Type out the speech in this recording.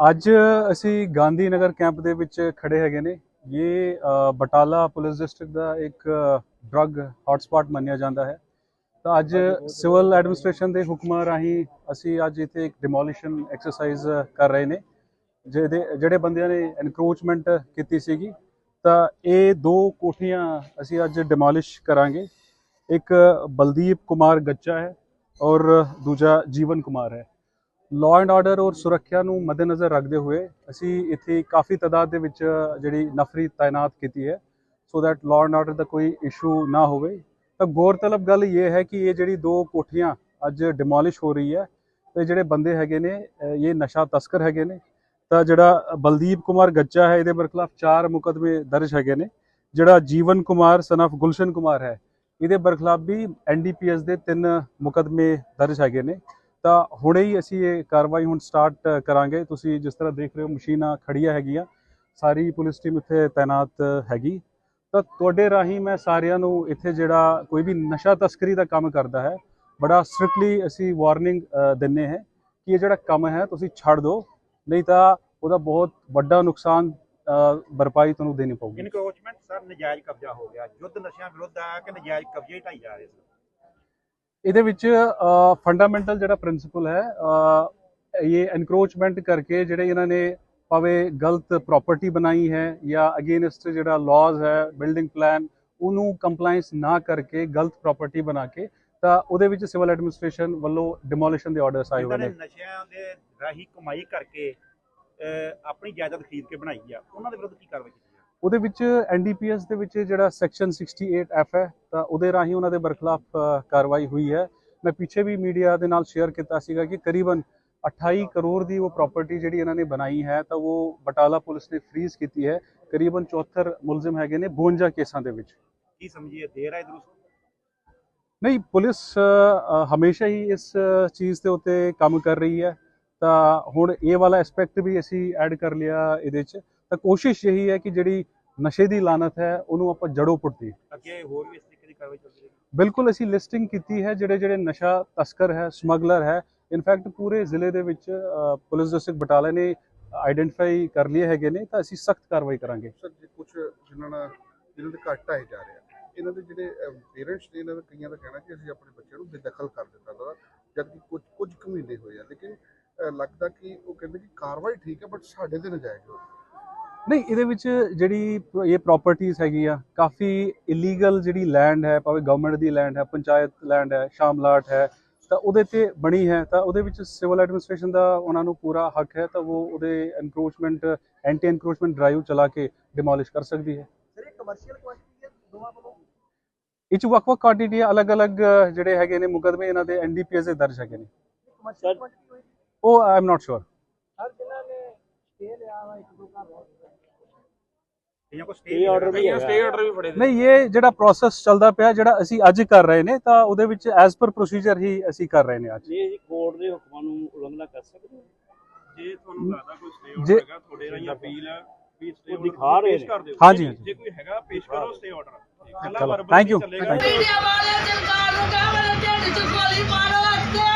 ਅੱਜ ਅਸੀਂ ਗਾਂਧੀ ਨਗਰ ਕੈਂਪ ਦੇ ਵਿੱਚ ਖੜੇ ਹੈਗੇ ਨੇ। ਇਹ ਬਟਾਲਾ ਪੁਲਿਸ ਡਿਸਟ੍ਰਿਕਟ ਦਾ ਇੱਕ ਡਰੱਗ ਹੌਟਸਪੌਟ ਮੰਨਿਆ ਜਾਂਦਾ ਹੈ। ਤਾਂ ਅੱਜ ਸਿਵਲ ਐਡਮਿਨਿਸਟ੍ਰੇਸ਼ਨ ਦੇ ਹੁਕਮਾਂ ਰਾਹੀਂ ਅਸੀਂ ਅੱਜ ਇੱਥੇ ਇੱਕ ਡਿਮੋਲੀਸ਼ਨ ਐਕਸਰਸਾਈਜ਼ ਕਰ ਰਹੇ ਨੇ ਜਿਹਦੇ ਜਿਹੜੇ ਬੰਦਿਆਂ ਨੇ ਐਨਕਰੋਚਮੈਂਟ ਕੀਤੀ ਸੀਗੀ। ਤਾਂ ਇਹ ਦੋ ਕੋਠੀਆਂ ਅਸੀਂ ਅੱਜ ਡਿਮੋਲਿਸ਼ ਕਰਾਂਗੇ। ਇੱਕ ਬਲਦੀਪ ਕੁਮਾਰ ਗੱਚਾ ਹੈ ਔਰ ਦੂਜਾ ਜੀਵਨ ਕੁਮਾਰ ਹੈ। ਲਾਅ ਐਂਡ ਆਰਡਰ ਔਰ ਸੁਰੱਖਿਆ ਨੂੰ ਮੱਦੇਨਜ਼ਰ ਰੱਖਦੇ ਹੋਏ ਅਸੀਂ ਇੱਥੇ ਕਾਫੀ ਤਾਦਾਦ ਦੇ ਵਿੱਚ ਜਿਹੜੀ ਨਫਰੀ ਤਾਇਨਾਤ ਕੀਤੀ ਹੈ so that law and order ਦਾ ਕੋਈ ਇਸ਼ੂ ਨਾ ਹੋਵੇ। ਤਾਂ ਗੌਰਤਲਬ ਗੱਲ ਇਹ ਹੈ ਕਿ ਇਹ ਜਿਹੜੀ ਦੋ ਕੋਠੀਆਂ ਅੱਜ ਡਿਮੋਲਿਸ਼ ਹੋ ਰਹੀ ਹੈ, ਤੇ ਜਿਹੜੇ ਬੰਦੇ ਹੈਗੇ ਨੇ ਇਹ ਨਸ਼ਾ ਤਸਕਰ ਹੈਗੇ ਨੇ। ਤਾਂ ਜਿਹੜਾ ਬਲਦੀਪ ਕੁਮਾਰ ਗੱਚਾ ਹੈ, ਇਹਦੇ ਬਰਖਲਾਫ ਚਾਰ ਮੁਕਦਮੇ ਦਰਜ ਹੈਗੇ ਨੇ। ਜਿਹੜਾ ਜੀਵਨ ਕੁਮਾਰ ਸਨ ਆਫ ਗੁਲਸ਼ਨ ਕੁਮਾਰ ਹੈ, ਇਹਦੇ ਬਰਖਲਾਫ ਵੀ ਐਨਡੀਪੀਐਸ ਦੇ ਤਿੰਨ ਮੁਕਦਮੇ ਦਰਜ ਹੈਗੇ ਨੇ। ਤਾਂ ਹੁਣੇ ਹੀ ਅਸੀਂ ਇਹ ਕਾਰਵਾਈ ਹੁਣ ਸਟਾਰਟ ਕਰਾਂਗੇ। ਤੁਸੀਂ ਜਿਸ ਤਰ੍ਹਾਂ ਦੇਖ ਰਹੇ ਹੋ ਮਸ਼ੀਨਾਂ ਖੜੀਆਂ ਹੈਗੀਆਂ। ਸਾਰੀ ਪੁਲਿਸ ਟੀਮ ਇੱਥੇ ਤਾਇਨਾਤ ਹੈਗੀ। ਤਾਂ ਤੁਹਾਡੇ ਰਾਹੀਂ ਮੈਂ ਸਾਰਿਆਂ ਨੂੰ ਇੱਥੇ ਜਿਹੜਾ ਕੋਈ ਵੀ ਨਸ਼ਾ ਤਸਕਰੀ ਦਾ ਕੰਮ ਕਰਦਾ ਹੈ ਬੜਾ ਸਟ੍ਰਿਕਟਲੀ ਅਸੀਂ ਵਾਰਨਿੰਗ ਦਿੰਨੇ ਹੈ ਕਿ ਇਹ ਜਿਹੜਾ ਕੰਮ ਹੈ ਤੁਸੀਂ ਛੱਡ ਦਿਓ। ਨਹੀਂ ਤਾਂ ਉਹਦਾ ਬਹੁਤ ਵੱਡਾ ਨੁਕਸਾਨ ਅ, ਭਰਪਾਈ ਤੁਹਾਨੂੰ ਦੇਣੀ ਪਊਗੀ। ਇਨਕਰੋਚਮੈਂਟ ਸਰ ਨਜਾਇਜ਼ ਕਬਜ਼ਾ ਹੋ ਗਿਆ। ਯੁੱਧ ਨਸ਼ਿਆਂ ਵਿਰੁੱਧ ਆ ਕਿ ਨਜਾਇਜ਼ ਕਬਜ਼ੇ ਢਾਈ ਜਾ ਰਹੇ ਸਰ ਇਹਦੇ ਵਿੱਚ ਫੰਡਾਮੈਂਟਲ ਜਿਹੜਾ ਪ੍ਰਿੰਸੀਪਲ ਹੈ ਇਹ ਐਨਕਰੋਚਮੈਂਟ ਕਰਕੇ ਜਿਹੜੇ ਇਹਨਾਂ ਨੇ ਭਾਵੇਂ ਗਲਤ ਪ੍ਰਾਪਰਟੀ ਬਣਾਈ ਹੈ ਜਾਂ ਅਗੇਨਸਟ ਜਿਹੜਾ ਲਾਜ਼ ਹੈ ਬਿਲਡਿੰਗ ਪਲਾਨ ਉਹਨੂੰ ਕੰਪਲਾਈਂਸ ਨਾ ਕਰਕੇ ਗਲਤ ਪ੍ਰਾਪਰਟੀ ਬਣਾ ਕੇ, ਤਾਂ ਉਹਦੇ ਵਿੱਚ ਸਿਵਲ ਐਡਮਿਨਿਸਟ੍ਰੇਸ਼ਨ ਵੱਲੋਂ ਡਿਮੋਲੀਸ਼ਨ ਦੇ ਆਰਡਰਸ ਆਏ ਹੋਏ ਨੇ। ਨਸ਼ਿਆਂ ਦੇ ਰਾਹੀਂ ਕਮਾਈ ਕਰਕੇ ਆਪਣੀ ਜਾਇਦਾਦ ਖਰੀਦ ਕੇ ਬਣਾਈ ਆ। ਉਹਨਾਂ ਦੇ ਵਿਰੁੱਧ ਕੀ ਕਾਰਵਾਈ ਕੀਤੀ? ਉਹਦੇ ਵਿੱਚ ਐਨਡੀਪੀਐਸ ਦੇ ਵਿੱਚ ਜਿਹੜਾ ਸੈਕਸ਼ਨ 68 ਐਫ ਹੈ ਤਾਂ ਉਹਦੇ ਰਾਹੀਂ ਉਹਨਾਂ ਦੇ ਬਰਖਲਾਫ ਕਾਰਵਾਈ ਹੋਈ ਹੈ। ਮੈਂ ਪਿੱਛੇ ਵੀ ਮੀਡੀਆ ਦੇ ਨਾਲ ਸ਼ੇਅਰ ਕੀਤਾ ਸੀਗਾ ਕਿ ਕਰੀਬਨ 28 ਕਰੋੜ ਦੀ ਉਹ ਪ੍ਰਾਪਰਟੀ ਜਿਹੜੀ ਇਹਨਾਂ ਨੇ ਬਣਾਈ ਹੈ ਤਾਂ ਉਹ ਬਟਾਲਾ ਪੁਲਿਸ ਨੇ ਫ੍ਰੀਜ਼ ਕੀਤੀ ਹੈ। ਕਰੀਬਨ 74 ਮੁਲਜ਼ਮ ਹੈਗੇ ਨੇ 52 ਕੇਸਾਂ ਦੇ ਵਿੱਚ। ਕੀ ਸਮਝੀਏ ਦੇਰ ਹੈ ਦਰੁਸਤ ਨਹੀਂ ਪੁਲਿਸ ਹਮੇਸ਼ਾ ਹੀ ਇਸ ਚੀਜ਼ ਦੇ ਉੱਤੇ ਕੰਮ ਕਰ ਰਹੀ ਹੈ। ਤਾਂ ਹੁਣ ਇਹ ਵਾਲਾ ਐਸਪੈਕਟ ਵੀ ਅਸੀਂ ਐਡ ਕਰ ਲਿਆ ਇਹਦੇ 'ਚ। ਤਾਂ ਕੋਸ਼ਿਸ਼ ਇਹੀ ਹੈ ਕਿ ਜਿਹੜੀ ਨਸ਼ੇ ਦੀ ਲਾਨਤ ਹੈ ਉਹਨੂੰ ਆਪਾਂ ਜੜੋਂ ਪੁੱਟੀਏ ਅੱਗੇ ਹੋਰ ਵੀ ਇਸ ਤਰੀਕੇ ਦੀ ਕਾਰਵਾਈ ਚੱਲਦੀ ਰਹੇਗੀ? ਬਿਲਕੁਲ ਅਸੀਂ ਲਿਸਟਿੰਗ ਕੀਤੀ ਹੈ ਜਿਹੜੇ ਜਿਹੜੇ ਨਸ਼ਾ ਤਸਕਰ ਹੈ ਸਮਗਲਰ ਹੈ ਇਨਫੈਕਟ ਪੂਰੇ ਜ਼ਿਲ੍ਹੇ ਦੇ ਵਿੱਚ ਪੁਲਿਸ ਡਿਸਟ੍ਰਿਕਟ ਬਟਾਲਾ ਨੇ ਆਈਡੈਂਟੀਫਾਈ ਕਰ ਲਏ ਹੈਗੇ ਨੇ ਤਾਂ ਅਸੀਂ ਸਖਤ ਕਾਰਵਾਈ ਕਰਾਂਗੇ। ਸਰ ਜੇ ਕੁਝ ਜਿਨ੍ਹਾਂ ਨਾਲ ਜਿਨ੍ਹਾਂ ਦੇ ਘੱਟ ਆਏ ਜਾ ਰਹੇ ਆ ਇਹਨਾਂ ਦੇ ਜਿਹੜੇ ਪੇਰੈਂਟਸ ਨੇ ਇਹਨਾਂ ਦਾ ਕਈਆਂ ਦਾ ਕਹਿਣਾ ਕਿ ਅਸੀਂ ਆਪਣੇ ਬੱਚਿਆਂ ਨੂੰ ਬੇਦਖਲ ਕਰ ਦਿੱਤਾ ਦਾ ਜਦ ਕਿ ਕੁਝ ਕੁਝ ਕੁ ਮਹੀਨੇ ਹੋਏ ਆ ਲੇਕਿਨ ਲੱਗਦਾ ਕਿ ਉਹ ਕਹਿੰਦੇ ਕਿ ਕਾਰਵਾਈ ਠੀਕ ਹੈ ਬਟ ਸਾਡੇ ਤੇ ਨਜਾਇਜ਼ ਹੋ। ਨਹੀਂ ਇਹਦੇ ਵਿੱਚ ਜਿਹੜੀ ਪ- ਇਹ ਪ੍ਰਾਪਰਟੀਆਂ ਹੈਗੀ ਆ ਕਾਫੀ ਇਲੀਗਲ ਜਿਹੜੀ ਲੈਂਡ ਹੈ ਭਾਵੇਂ ਗਵਰਨਮੈਂਟ ਦੀ ਲੈਂਡ ਹੈ ਪੰਚਾਇਤ ਲੈਂਡ ਹੈ ਸ਼ਾਮਲਾਟ ਹੈ ਤਾਂ ਉਹਦੇ ਤੇ ਬਣੀ ਹੈ ਤਾਂ ਉਹਦੇ ਵਿੱਚ ਸਿਵਲ ਐਡਮਿਨਿਸਟ੍ਰੇਸ਼ਨ ਦਾ ਉਹਨਾਂ ਨੂੰ ਪੂਰਾ ਹੱਕ ਹੈ ਤਾਂ ਉਹ ਉਹਦੇ ਐਨਕਰੋਚਮੈਂਟ ਐਂਟੀ ਐਨਕਰੋਚਮੈਂਟ ਡਰਾਈਵ ਚਲਾ ਕੇ ਡਿਮੋਲਿਸ਼ ਕਰ ਸਕਦੀ ਹੈ। ਸਰ ਇਹ ਕਮਰਸ਼ੀਅਲ ਕੁਆਂਟੀਟੀ ਹੈ ਦੋਵਾਂ ਵੱਲੋਂ? ਇਹ 'ਚ ਵੱਖ-ਵੱਖ ਕੁਆਂਟੀਟੀ ਅਲੱਗ-ਅਲੱਗ ਅ, ਜਿਹੜੇ ਹੈਗੇ ਨੇ ਮੁਕਦਮੇ ਇਹਨਾਂ ਦੇ ਐਨਡੀਪੀਐਸ ਦੇ ਦਰਜ ਹੈਗੇ ਨੇ। ਉਹ ਆਈ ਐਮ ਨਾਟ ਸ਼ੋਰ ਹਰ ਜਿਨ੍ਹਾਂ ਨੇ ਸਟੇ ਲਿਆ ਵਾ ਇੱਕ ਦੋ ਘਰ ਇਹਨਾਂ ਕੋ ਇਹ ਆਰਡਰ ਵੀ ਸਟੇ ਆਰਡਰ ਵੀ ਫੜੇ ਨਹੀਂ ਇਹ ਜਿਹੜਾ ਪ੍ਰੋਸੈਸ ਚੱਲਦਾ ਪਿਆ ਜਿਹੜਾ ਅਸੀਂ ਅੱਜ ਕਰ ਰਹੇ ਨੇ ਤਾਂ ਉਹਦੇ ਵਿੱਚ ਐਜ਼ ਪਰ ਪ੍ਰੋਸੀਜਰ ਹੀ ਅਸੀਂ ਕਰ ਰਹੇ ਨੇ ਅੱਜ। ਜੀ ਜੀ ਕੋਰਟ ਦੇ ਹੁਕਮਾਂ ਨੂੰ ਉਲੰਘਣਾ ਕਰ ਸਕਦੇ ਹੋ। ਜੇ ਤੁਹਾਨੂੰ ਲੱਗਦਾ ਕੋਈ ਸਟੇ ਜੇ- ਆਰਡਰ ਹੈਗਾ ਤੁਹਾਡੇ ਰਾਹੀਂ ਅਪੀਲ ਹੈ ਵੀ ਸਟੇ ਉਹ ਦਿਖਾ ਰਹੇ ਨੇ। ਹਾਂਜੀ, ਜੇ-। ਜੇ ਕੋਈ ਹੈਗਾ ਪੇਸ਼ ਕਰੋ stay order thank you. Media ਵਾਲੇ ਸਰਕਾਰ ਨੂੰ ਕਹਾਂਗੇ ਢਿੱਡ ਚ ਗੋਲੀ ਮਾਰੋ ਅੱਗੇ